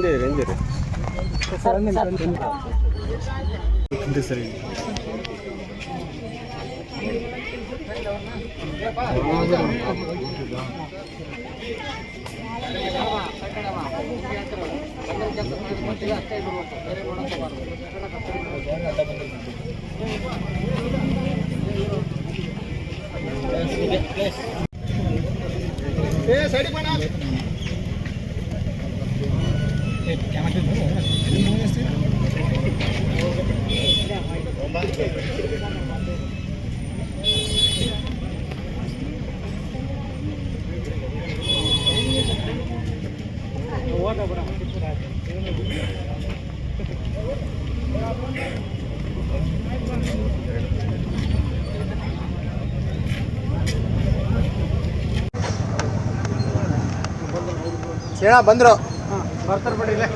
렌데 렌데로. 군대 사람이. ఏ సరిపడా ಸೇಣ ಬಂದ್ರು ಬರ್ತಾರೆ ಬಿಡಿ ಇಲ್ಲೇ.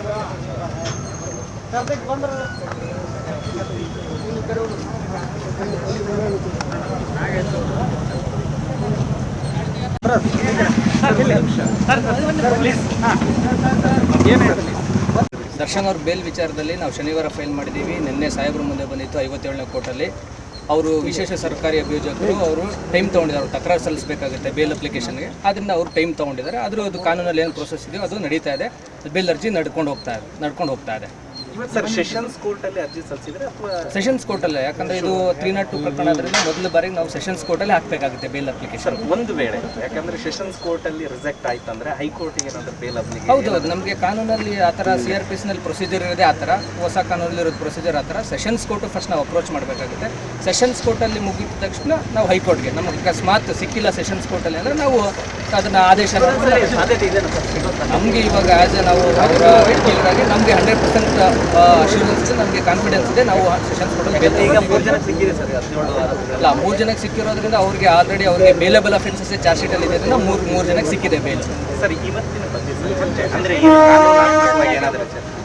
ದರ್ಶನ್ ಅವ್ರ ಬೇಲ್ ವಿಚಾರದಲ್ಲಿ ನಾವು ಶನಿವಾರ ಫೈಲ್ ಮಾಡಿದ್ದೀವಿ. ನಿನ್ನೆ ಸಾಹೇಬ್ರ ಮುಂದೆ ಬಂದಿತ್ತು ಐವತ್ತೇಳನೇ ಕೋರ್ಟಲ್ಲಿ. ಅವರು ವಿಶೇಷ ಸರ್ಕಾರಿ ಅಭಿಯೋಜಕರು, ಅವರು ಟೈಮ್ ತಗೊಂಡಿದ್ದಾರೆ ತಕರಾರು ಸಲ್ಲಿಸಬೇಕಾಗುತ್ತೆ ಬೇಲ್ ಅಪ್ಲಿಕೇಶನ್ಗೆ ಆದ್ರಿಂದ ಅವರು ಟೈಮ್ ತಗೊಂಡಿದ್ದಾರೆ. ಆದರೂ ಅದು ಕಾನೂನಲ್ಲಿ ಏನು ಪ್ರೊಸೆಸ್ ಇದೆಯೋ ಅದು ನಡೀತಾ ಇದೆ. ಬೇಲ್ ಅರ್ಜಿ ನಡ್ಕೊಂಡು ಹೋಗ್ತಾ ಇದೆ ನಡ್ಕೊಂಡು ಹೋಗ್ತಾ ಇದೆ. ಸರ್ ಸೆಷನ್ಸ್ ಕೋರ್ಟ್ ಅಲ್ಲಿ ಅರ್ಜಿ ಸಲ್ಲಿಸಿದ್ರೆ ಅಥವಾ ಸೆಷನ್ಸ್ ಕೋರ್ಟಲ್ಲೇ ಯಾಕಂದ್ರೆ ಇದು ತ್ರೀ ನಾಟ್ ಟು ಪ್ರಕರಣ ಆದ್ರಿಂದ ಮೊದಲ ಬಾರಿಗೆ ನಾವು ಸೆಷನ್ಸ್ ಕೋರ್ಟಲ್ಲಿ ಹಾಕಬೇಕಾಗುತ್ತೆ ಬೇಲ್ ಅಪ್ಲಿಕೇಶನ್ ಒಂದು ವೇಳೆ ಯಾಕಂದ್ರೆ ಸೆಷನ್ಸ್ ಕೋರ್ಟ್ ಅಲ್ಲಿ ರಿಜೆಕ್ಟ್ ಆಯ್ತಂದ್ರೆ ಹೈಕೋರ್ಟ್ಗೆ ಏನಾದರೂ ಬೇಲ್ ಅಪ್ಲಿಕೇಶನ್ ಹೌದು ಹೌದು ನಮಗೆ ಕಾನೂನಲ್ಲಿ ಆ ಥರ ಸಿ ಆರ್ ಪಿ ಎಸ್ನಲ್ಲಿ ಪ್ರೊಸೀಜರ್ ಇರೋದೇ ಆ ಥರ ಹೊಸ ಕಾನೂನಲ್ಲಿ ಇರೋದು ಪ್ರೊಸೀಜರ್ ಆ ಥರ ಸೆಷನ್ಸ್ ಕೋರ್ಟು ಫಸ್ಟ್ ನಾವು ಅಪ್ರೋಚ್ ಮಾಡಬೇಕಾಗುತ್ತೆ. ಸೆಷನ್ಸ್ ಕೋರ್ಟಲ್ಲಿ ಮುಗಿದ ತಕ್ಷಣ ನಾವು ಹೈಕೋರ್ಟ್ಗೆ ನಮಗೆ ಅಕಸ್ಮಾತ್ ಸಿಕ್ಕಿಲ್ಲ ಸೆಷನ್ಸ್ ಕೋರ್ಟಲ್ಲಿ ಅಂದರೆ ನಾವು ಅದನ್ನು ಆದೇಶ ನಮ್ಗೆ ಸರ್ ನಮಗೆ ಇವಾಗ ಆ್ಯಸ್ ಎ ನಾವು ಅವರ ವಕೀಲರಾಗಿ ನಮಗೆ ಹಂಡ್ರೆಡ್ ಪರ್ಸೆಂಟ್ ಅಶ್ಯೂರೆನ್ಸ್ ನಮಗೆ ಕಾನ್ಫಿಡೆನ್ಸ್ ಇದೆ. ನಾವು ಸೆಷನ್ಸ್ ಈಗ ಮೂರು ಜನ ಸಿಕ್ಕಿದೆ ಸರ್. ಅಲ್ಲ ಮೂರು ಜನಕ್ಕೆ ಸಿಕ್ಕಿರೋದ್ರಿಂದ ಅವ್ರಿಗೆ ಆಲ್ರೆಡಿ ಅವ್ರಿಗೆ ಮೇಲೆಬಲ್ ಅಫೆನ್ಸಸ್ ಚಾರ್ಜ್ ಶೀಟಲ್ಲಿ ಇದೆ ಇದರಿಂದ ಮೂರು ಮೂರು ಜನಕ್ಕೆ ಸಿಕ್ಕಿದೆ ಬೇಲ್ ಸರ್ ಇವತ್ತಿನ ಬಗ್ಗೆ ಸರ್ ಅಂದ್ರೆ ಏನಾದರೂ ಆ,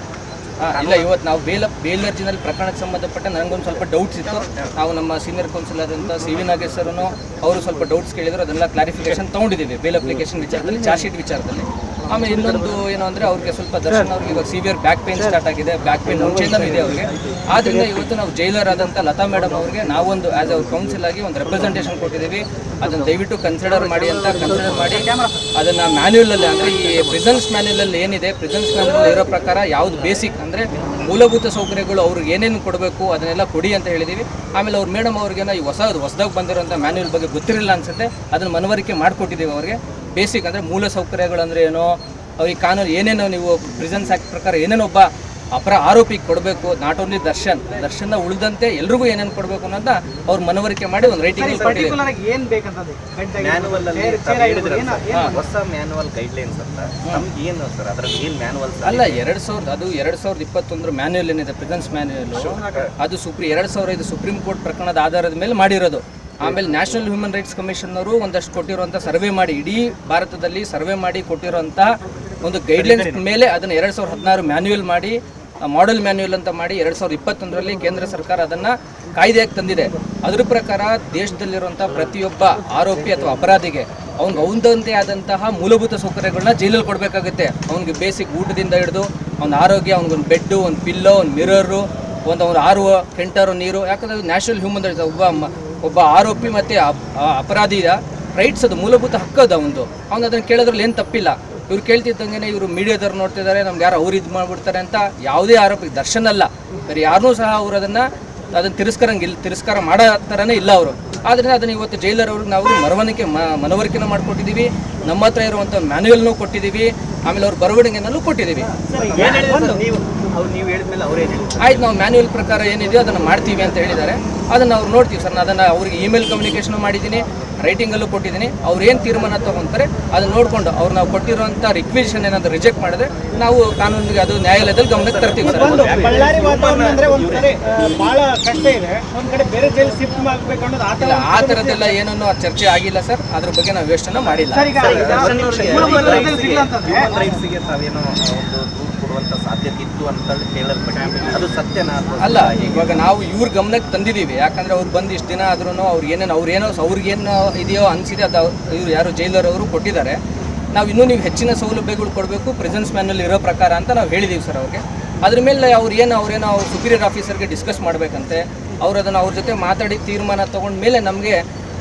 ಇಲ್ಲ ಇವತ್ತು ನಾವು ಬೇಲ್ ಬೇಲ್ ಅರ್ಜಿನಲ್ಲಿ ಪ್ರಕರಣಕ್ಕೆ ಸಂಬಂಧಪಟ್ಟ ನನಗೊಂದು ಸ್ವಲ್ಪ ಡೌಟ್ಸ್ ಇತ್ತು. ನಾವು ನಮ್ಮ ಸೀನಿಯರ್ ಕೌನ್ಸಿಲರ್ ಅಂತ ಸಿ ವಿ ನಾಗೇಶ್ವರನು ಅವರು ಸ್ವಲ್ಪ ಡೌಟ್ಸ್ ಕೇಳಿದ್ರು ಅದೆಲ್ಲ ಕ್ಲಾರಿಫಿಕೇಶನ್ ತೊಗೊಂಡಿದ್ದೀವಿ. ಬೇಲ್ ಅಪ್ಲಿಕೇಶನ್ ವಿಚಾರದಲ್ಲಿ ಚಾರ್ಜ್ ಶೀಟ್ ವಿಚಾರದಲ್ಲಿ. ಆಮೇಲೆ ಇನ್ನೊಂದು ಏನು ಅಂದರೆ ಅವ್ರಿಗೆ ಸ್ವಲ್ಪ ದರ್ಶನ್ ಅವ್ರಿಗೆ ಇವಾಗ ಸಿವಿಯರ್ ಬ್ಯಾಕ್ ಪೇನ್ ಸ್ಟಾರ್ಟ್ ಆಗಿದೆ. ಬ್ಯಾಕ್ ಪೇನ್ ಮುಂಚೆಯಿಂದ ಇದೆ ಅವ್ರಿಗೆ. ಆದ್ದರಿಂದ ಇವತ್ತು ನಾವು ಜೈಲರ್ ಆದಂಥ ಲತಾ ಮೇಡಮ್ ಅವ್ರಿಗೆ ನಾವೊಂದು ಆ್ಯಸ್ ಅವ್ರ ಕೌನ್ಸಿಲ್ ಆಗಿ ಒಂದು ರೆಪ್ರೆಸೆಂಟೇಷನ್ ಕೊಟ್ಟಿದ್ದೀವಿ. ಅದನ್ನು ದಯವಿಟ್ಟು ಕನ್ಸಿಡರ್ ಮಾಡಿ ಅಂತ ಕನ್ಸಿಡರ್ ಮಾಡಿ. ಅದನ್ನು ಮ್ಯಾನ್ಯುವಲಲ್ಲಿ ಅಂದರೆ ಈ ಪ್ರಿಸನ್ಸ್ ಮ್ಯಾನ್ಯುವಲಲ್ಲಿ ಏನಿದೆ ಪ್ರಿಸನ್ಸ್ ಮ್ಯಾನ್ಯುವಲ್ ಇರೋ ಪ್ರಕಾರ ಯಾವ್ದು ಬೇಸಿಕ್ ಅಂದರೆ ಮೂಲಭೂತ ಸೌಕರ್ಯಗಳು ಅವ್ರಿಗೆ ಏನೇನು ಕೊಡಬೇಕು ಅದನ್ನೆಲ್ಲ ಕೊಡಿ ಅಂತ ಹೇಳಿದ್ದೀವಿ. ಆಮೇಲೆ ಅವ್ರ ಮೇಡಮ್ ಅವ್ರಿಗೇನೋ ಈ ಹೊಸ, ಹೊಸದಾಗಿ ಬಂದಿರೋಂಥ ಮ್ಯಾನ್ಯುವಲ್ ಬಗ್ಗೆ ಗೊತ್ತಿರಲಿಲ್ಲ ಅನ್ಸುತ್ತೆ. ಅದನ್ನು ಮನವರಿಕೆ ಮಾಡಿಕೊಟ್ಟಿದ್ದೀವಿ ಅವ್ರಿಗೆ. ಬೇಸಿಕ್ ಅಂದರೆ ಮೂಲ ಸೌಕರ್ಯಗಳಂದ್ರೆ ಏನು? ಏನೋ ಅವ್ರಿಗೆ ಕಾನೂನು ಏನೇನೋ ನೀವು ಪ್ರಿಸನ್ಸ್ ಆ್ಯಕ್ಟ್ ಪ್ರಕಾರ ಏನೇನೋ ಒಬ್ಬ ಅಪರ ಆರೋಪಿಗೆ ಕೊಡಬೇಕು ನಾಟ್ ಓನ್ಲಿ ದರ್ಶನ್ ದರ್ಶನ ಉಳಿದಂತೆ ಎಲ್ರಿಗೂ ಏನೇನು ಕೊಡಬೇಕು ಅನ್ನೋದ ಅವ್ರು ಮನವರಿಕೆ ಮಾಡಿ ಒಂದು ರೈಟಿಂಗ್ ಹೊಸ ಮ್ಯಾನುವಲ್ ಗೈಡ್ಲೈನ್ಸ್ ಅಂತ. ನಮ್ಗೆ ಏನು ಸರ್ ಅದ್ರಲ್ಲಿ ಏನು ಮ್ಯಾನುವಲ್ ಅಲ್ಲ? ಎರಡು ಸಾವಿರದ ಅದು ಎರಡು ಸಾವಿರದ ಇಪ್ಪತ್ತೊಂದರ ಮ್ಯಾನ್ಯುವಲ್ ಏನಿದೆ ಪ್ರೆಸೆನ್ಸ್ ಮ್ಯಾನ್ಯಲ್ ಅದು ಸುಪ್ರೀಂ ಎರಡು ಸಾವಿರ ಐದು ಸುಪ್ರೀಂ ಕೋರ್ಟ್ ಪ್ರಕರಣದ ಆಧಾರದ ಮೇಲೆ ಮಾಡಿರೋದು. ಆಮೇಲೆ ನ್ಯಾಷನಲ್ ಹ್ಯೂಮನ್ ರೈಟ್ಸ್ ಕಮಿಷನ್ ಅವರು ಒಂದಷ್ಟು ಕೊಟ್ಟಿರುವಂಥ ಸರ್ವೆ ಮಾಡಿ ಇಡೀ ಭಾರತದಲ್ಲಿ ಸರ್ವೆ ಮಾಡಿ ಕೊಟ್ಟಿರುವಂಥ ಒಂದು ಗೈಡ್ಲೈನ್ಸ್ ಮೇಲೆ ಅದನ್ನು ಎರಡು ಸಾವಿರದ ಹದಿನಾರು ಮ್ಯಾನ್ಯುಯಲ್ ಮಾಡಿ ಮಾಡೆಲ್ ಮ್ಯಾನ್ಯುಯಲ್ ಅಂತ ಮಾಡಿ ಎರಡು ಸಾವಿರದ ಇಪ್ಪತ್ತೊಂದರಲ್ಲಿ ಕೇಂದ್ರ ಸರ್ಕಾರ ಅದನ್ನು ಕಾಯ್ದೆಯಾಗಿ ತಂದಿದೆ. ಅದ್ರ ಪ್ರಕಾರ ದೇಶದಲ್ಲಿರುವಂಥ ಪ್ರತಿಯೊಬ್ಬ ಆರೋಪಿ ಅಥವಾ ಅಪರಾಧಿಗೆ ಅವ್ನಿಗೆ ಅವನದಂತೆ ಆದಂತಹ ಮೂಲಭೂತ ಸೌಕರ್ಯಗಳನ್ನ ಜೈಲಲ್ಲಿ ಕೊಡಬೇಕಾಗುತ್ತೆ. ಅವ್ನಿಗೆ ಬೇಸಿಕ್ ಊಟದಿಂದ ಹಿಡಿದು ಅವ್ನ ಆರೋಗ್ಯ ಅವ್ನಿಗೊಂದು ಬೆಡ್ಡು ಒಂದು ಪಿಲ್ಲೋ ಒಂದು ಮಿರರು ಒಂದು ಅವ್ನ ಆರು ಕೆಂಟರು ನೀರು ಯಾಕಂದರೆ ನ್ಯಾಷನಲ್ ಹ್ಯೂಮನ್ ರೈಟ್ಸ್ ಒಬ್ಬ ಒಬ್ಬ ಆರೋಪಿ ಮತ್ತು ಅಪರಾಧಿಯ ರೈಟ್ಸ್ ಅದು ಮೂಲಭೂತ ಹಕ್ಕು ಅದು ಅವನು ಅವ್ನು ಅದನ್ನು ಕೇಳೋದ್ರಲ್ಲಿ ಏನು ತಪ್ಪಿಲ್ಲ. ಇವ್ರು ಕೇಳ್ತಿದ್ದಂಗೆ ಇವರು ಮೀಡಿಯಾದವ್ರು ನೋಡ್ತಿದ್ದಾರೆ ನಮ್ಗೆ ಯಾರು ಅವ್ರು ಇದು ಮಾಡ್ಬಿಡ್ತಾರೆ ಅಂತ ಯಾವುದೇ ಆರೋಪಿ, ದರ್ಶನ ಅಲ್ಲ. ಬೇರೆ ಯಾರನ್ನೂ ಸಹ ಅವರು ಅದನ್ನು ಅದನ್ನು ತಿರಸ್ಕರಂಗಿಲ್ಲ ತಿರಸ್ಕಾರ ಮಾಡೋ ಥರನೇ ಇಲ್ಲ ಅವರು. ಆದ್ದರಿಂದ ಅದನ್ನು ಇವತ್ತು ಜೈಲರ್ ಅವ್ರಿಗೆ ನಾವು ಮರವಣಿಗೆ ಮನವರಿಕೆನೂ ಮಾಡಿಕೊಟ್ಟಿದ್ದೀವಿ ನಮ್ಮ ಹತ್ರ ಇರುವಂಥ ಮ್ಯಾನ್ಯಲ್ನೂ ಕೊಟ್ಟಿದ್ದೀವಿ ಆಮೇಲೆ ಅವ್ರ ಬರವಣಿಗೆನಲ್ಲೂ ಕೊಟ್ಟಿದ್ದೀವಿ ಅವ್ರು ನೀವು ಹೇಳಿದ್ಮೇಲೆ ಅವ್ರು ಆಯ್ತು ನಾವು ಮ್ಯಾನ್ಯುವಲ್ ಪ್ರಕಾರ ಏನಿದೆಯೋ ಅದನ್ನು ಮಾಡ್ತೀವಿ ಅಂತ ಹೇಳಿದ್ದಾರೆ. ಅದನ್ನು ಅವ್ರು ನೋಡ್ತೀವಿ ಸರ್ ನಾನು ಅದನ್ನು ಅವ್ರಿಗೆ ಇಮೇಲ್ ಕಮ್ಯುನಿಕೇಷನ್ ಮಾಡಿದ್ದೀನಿ ರೈಟಿಂಗಲ್ಲೂ ಕೊಟ್ಟಿದ್ದೀನಿ. ಅವ್ರು ಏನು ತೀರ್ಮಾನ ತಗೊಂತಾರೆ ಅದನ್ನು ನೋಡಿಕೊಂಡು ಅವ್ರು ನಾವು ಕೊಟ್ಟಿರುವಂಥ ರಿಕ್ವಿಷನ್ ಏನಾದರೂ ರಿಜೆಕ್ಟ್ ಮಾಡಿದ್ರೆ ನಾವು ಕಾನೂನಿಗೆ ಅದು ನ್ಯಾಯಾಲಯದಲ್ಲಿ ಗಮನಕ್ಕೆ ತರ್ತೀವಿ ಸರ್. ಬಳ್ಳಾರಿ ವಾತಾವರಣ ಅಂದ್ರೆ ಒಂದ್ ಕಡೆ ಆ, ಬಹಳ ಕಷ್ಟ ಇದೆ. ಒಂದ್ ಕಡೆ ಬೇರೆ ಜೈಲ್ ಶಿಫ್ಟ್ ಮಾಡ್ಬೇಕು ಅನ್ನೋದು ಆ ಇಲ್ಲ ತರ ಆ ಥರದ್ದೆಲ್ಲ ಏನನ್ನೂ ಚರ್ಚೆ ಆಗಿಲ್ಲ ಸರ್. ಅದ್ರ ಬಗ್ಗೆ ನಾವು ಯೋಚನೆ ಮಾಡಿಲ್ಲ. ಕೊಡುವಂತ ಸಾಧ್ಯತೆ ಇತ್ತು ಅಂತ ಕೇಳಲ್ಪಟ್ಟಿದೆ. ಅದು ಸತ್ಯನಾ ಅಲ್ಲ ಇವಾಗ ನಾವು ಇವ್ರ ಗಮನಕ್ಕೆ ತಂದಿದ್ದೀವಿ. ಯಾಕಂದ್ರೆ ಅವ್ರು ಬಂದು ಇಷ್ಟು ದಿನ ಆದ್ರೂ ಅವ್ರು ಏನೇನು ಅವ್ರೇನೋ ಅವ್ರಿಗೇನು ಇದೆಯೋ ಅನಿಸಿದೆ ಅದು ಇವ್ರು ಯಾರು ಜೈಲರ್ ಅವರು ಕೊಟ್ಟಿದ್ದಾರೆ. ನಾವು ಇನ್ನೂ ನೀವು ಹೆಚ್ಚಿನ ಸೌಲಭ್ಯಗಳು ಕೊಡಬೇಕು ಪ್ರೆಸೆನ್ಸ್ ಮ್ಯಾನಲ್ಲಿ ಇರೋ ಪ್ರಕಾರ ಅಂತ ನಾವು ಹೇಳಿದ್ದೀವಿ ಸರ್ ಅವ್ರಿಗೆ. ಅದ್ರ ಮೇಲೆ ಅವ್ರು ಏನು ಅವ್ರೇನೋ ಅವ್ರು ಸುಪೀರಿಯರ್ ಆಫೀಸರ್ಗೆ ಡಿಸ್ಕಸ್ ಮಾಡಬೇಕಂತೆ ಅವ್ರು ಅದನ್ನು ಅವ್ರ ಜೊತೆ ಮಾತಾಡಿ ತೀರ್ಮಾನ ತೊಗೊಂಡ ಮೇಲೆ ನಮಗೆ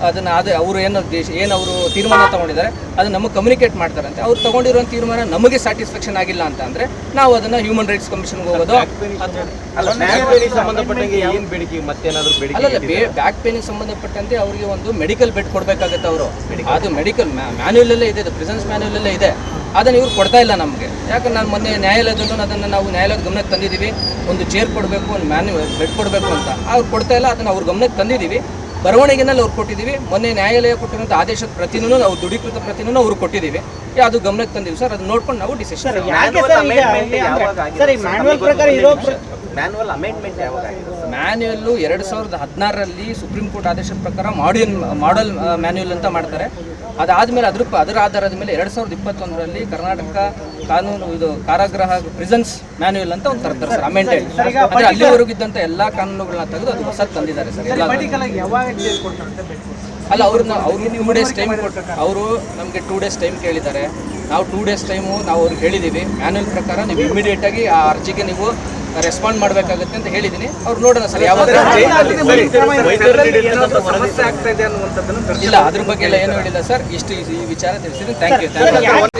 ಅದನ್ನು ಅದು ಅವರು ಏನು ದೇಶ ಏನು ಅವರು ತೀರ್ಮಾನ ತೊಗೊಂಡಿದ್ದಾರೆ ಅದು ನಮಗೆ ಕಮ್ಯುನಿಕೇಟ್ ಮಾಡ್ತಾರಂತೆ. ಅವ್ರು ತೊಗೊಂಡಿರೋ ತೀರ್ಮಾನ ನಮಗೆ ಸ್ಯಾಟಿಸ್ಫ್ಯಾಕ್ಷನ್ ಆಗಿಲ್ಲ ಅಂತ ಅಂದರೆ ನಾವು ಅದನ್ನು ಹ್ಯೂಮನ್ ರೈಟ್ಸ್ ಕಮಿಷನ್ಗೆ ಹೋಗೋದು ಅಲ್ಲ ಬ್ಯಾಕ್ ಪೇನಿಗೆ ಸಂಬಂಧಪಟ್ಟಂತೆ ಅವರಿಗೆ ಒಂದು ಮೆಡಿಕಲ್ ಬೆಡ್ ಕೊಡಬೇಕಾಗತ್ತೆ ಅವರು. ಅದು ಮೆಡಿಕಲ್ ಮ್ಯಾನ್ಯುಲಲ್ಲೇ ಇದೆ ಪ್ರೆಸೆನ್ಸ್ ಮ್ಯಾನ್ಯುಲಲ್ಲೇ ಇದೆ. ಅದನ್ನು ಇವ್ರು ಕೊಡ್ತಾ ಇಲ್ಲ ನಮಗೆ. ಯಾಕಂದ್ರೆ ನಾನು ಮೊನ್ನೆ ನ್ಯಾಯಾಲಯದಲ್ಲೂ ಅದನ್ನು ನಾವು ನ್ಯಾಯಾಲಯದ ಗಮನಕ್ಕೆ ತಂದಿದ್ದೀವಿ ಒಂದು ಚೇರ್ ಕೊಡಬೇಕು ಒಂದು ಮ್ಯಾನ್ಯು ಬೆಡ್ ಕೊಡಬೇಕು ಅಂತ. ಅವ್ರು ಕೊಡ್ತಾ ಇಲ್ಲ ಅದನ್ನು ಅವ್ರ ಗಮನಕ್ಕೆ ತಂದಿದ್ದೀವಿ ಬರವಣಿಗೆನಲ್ಲಿ ಅವ್ರು ಕೊಟ್ಟಿದ್ದೀವಿ. ಮೊನ್ನೆ ನ್ಯಾಯಾಲಯ ಕೊಟ್ಟಿರುವಂಥ ಆದೇಶದ ಪ್ರತಿನೂ ನಾವು ದೃಢೀಕೃತ ಪ್ರತಿನೂ ಅವ್ರು ಕೊಟ್ಟಿದ್ದೀವಿ. ಏ, ಅದು ಗಮನಕ್ಕೆ ತಂದಿವಿ. ಸರ್ ಅದು ನೋಡ್ಕೊಂಡು ನಾವು ಡಿಸಿಷನ್ ಮ್ಯಾನ್ಯಲ್ ಪ್ರಕಾರ ಅಮೆಂಡ್ಮೆಂಟ್ ಯಾವಾಗ ಮ್ಯಾನ್ಯುಯಲ್ಲು ಎರಡು ಸಾವಿರದ ಹದಿನಾರರಲ್ಲಿ ಸುಪ್ರೀಂ ಕೋರ್ಟ್ ಆದೇಶದ ಪ್ರಕಾರ ಮಾಡ್ಯೂಲ್ ಮಾಡಲ್ ಮ್ಯಾನ್ಯುಯಲ್ ಅಂತ ಮಾಡ್ತಾರೆ. ಅದಾದಮೇಲೆ ಅದ್ರ ಅದರ ಆಧಾರದ ಮೇಲೆ ಎರಡು ಸಾವಿರದ ಇಪ್ಪತ್ತೊಂದರಲ್ಲಿ ಕರ್ನಾಟಕ ಕಾನೂನು ಇದು ಕಾರಾಗೃಹ ಪ್ರಿಸನ್ಸ್ ಮ್ಯಾನ್ಯುಯಲ್ ಅಂತ ಒಂದು ತರ್ತಾರೆ ಸರ್ ಅಮೆಂಡೆಡ್ ಅಂದರೆ ಅಲ್ಲಿವರೆಗಿದ್ದಂಥ ಎಲ್ಲ ಕಾನೂನುಗಳನ್ನ ತೆಗೆದು ಅದು ಹೊಸ ತಂದಿದ್ದಾರೆ ಸರ್ ಎಲ್ಲ ಅಲ್ಲ ಅವ್ರನ್ನ ಅವ್ರಿಗೆ ಟೂ ಡೇಸ್ ಟೈಮ್ ಕೊಟ್ಟು ಅವರು ನಮಗೆ ಟೂ ಡೇಸ್ ಟೈಮ್ ಕೇಳಿದ್ದಾರೆ. ನಾವು ಟೂ ಡೇಸ್ ಟೈಮು ನಾವು ಅವ್ರಿಗೆ ಹೇಳಿದ್ದೀವಿ ಮ್ಯಾನ್ಯುಯಲ್ ಪ್ರಕಾರ ನೀವು ಇಮಿಡಿಯೇಟಾಗಿ ಆ ಅರ್ಜಿಗೆ ನೀವು ರೆಸ್ಪಾಂಡ್ ಮಾಡಬೇಕಾಗುತ್ತೆ ಅಂತ ಹೇಳಿದೀನಿ. ಅವ್ರು ನೋಡೋಣ ಸರ್ ಯಾವಾಗ ಏನಾದ್ರು ಸಮಸ್ಯೆ ಆಗ್ತಾ ಇದೆ ಅನ್ನುವಂಥದ್ದನ್ನು ಇಲ್ಲ ಅದ್ರ ಬಗ್ಗೆ ಎಲ್ಲ ಏನು ಹೇಳಿಲ್ಲ ಸರ್. ಇಷ್ಟು ಈ ವಿಚಾರ ತಿಳಿಸಿದ್ದೀನಿ. Thank you thank you